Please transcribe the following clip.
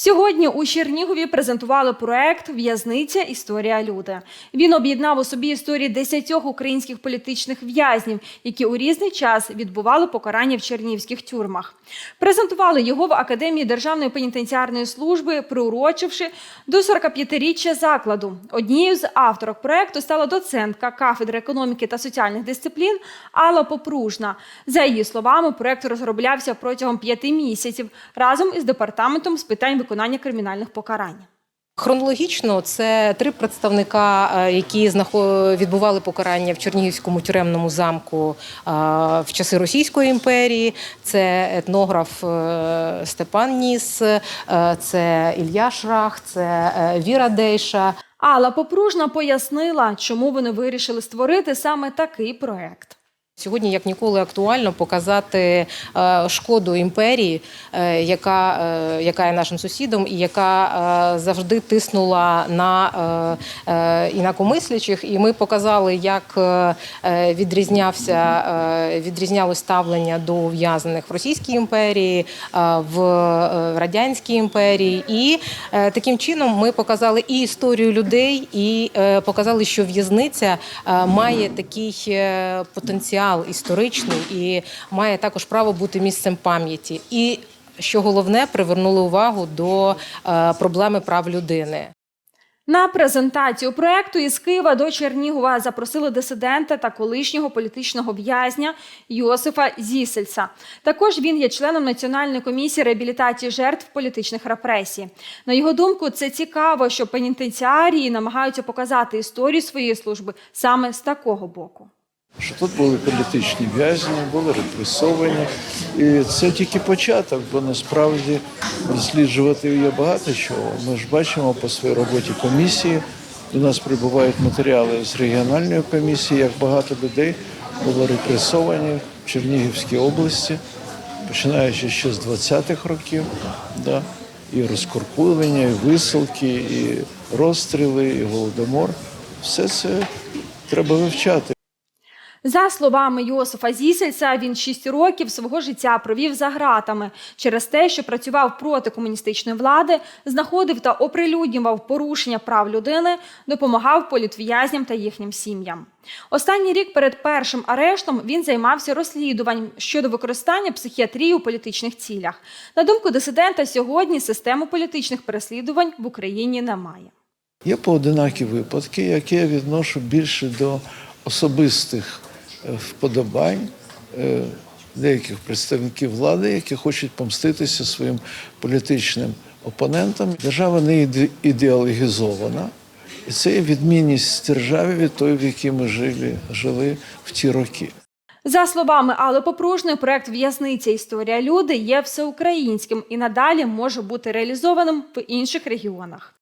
Сьогодні у Чернігові презентували проект В'язниця Історія люди. Він об'єднав у собі історії десятьох українських політичних в'язнів, які у різний час відбували покарання в чернігівських тюрмах. Презентували його в Академії Державної пенітенціарної служби, приурочивши до 45-річчя закладу. Однією з авторок проекту стала доцентка кафедри економіки та соціальних дисциплін Алла Попружна. За її словами, проект розроблявся протягом п'яти місяців разом із департаментом з питань кримінальних покарань. Хронологічно це три представника, е, які відбували покарання в Чернігівському тюремному замку е, в часи Російської імперії. Це етнограф е, Степан Ніс, це Ілля Шрах, це Віра Дейша. Алла Попружна пояснила, чому вони вирішили створити саме такий проект. Сьогодні, як ніколи, актуально показати е, шкоду імперії, е, яка, е, яка є нашим сусідом, і яка завжди тиснула на інакомислячих. І ми показали, як відрізнявся відрізнялось ставлення до ув'язнених в Російській імперії, в Радянській імперії. І таким чином ми показали і історію людей, і показали, що в'язниця має такий е, потенціал історичний і має також право бути місцем пам'яті. І що головне, привернули увагу до е, проблеми прав людини. На презентацію проекту із Києва до Чернігова запросили дисидента та колишнього політичного в'язня Йосифа Зісельса. Також він є членом Національної комісії реабілітації жертв політичних репресій. На його думку, це цікаво, що пенітенціарії намагаються показати історію своєї служби саме з такого боку. Що тут були політичні в'язні, були репресовані. І це тільки початок, бо насправді досліджувати є багато чого. Ми ж бачимо по своїй роботі комісії. До нас прибувають матеріали з регіональної комісії, як багато людей було репресовані в Чернігівській області, починаючи ще з 20-х років. Да? І розкуркулення, і висилки, і розстріли, і голодомор. Все це треба вивчати. За словами Йосифа Зісельса, він шість років свого життя провів за ґратами через те, що працював проти комуністичної влади, знаходив та оприлюднював порушення прав людини, допомагав політв'язням та їхнім сім'ям. Останній рік перед першим арештом він займався розслідуванням щодо використання психіатрії у політичних цілях. На думку дисидента, сьогодні системи політичних переслідувань в Україні немає. Є поодинакі випадки, які я відношу більше до особистих вподобань е, деяких представників влади, які хочуть помститися своїм політичним опонентам. Держава не ідеологізована, і це є відмінність держави від тої, в якій ми жили, жили в ті роки. За словами Алли Попружної, проект В'язниця Історія люди є всеукраїнським і надалі може бути реалізованим в інших регіонах.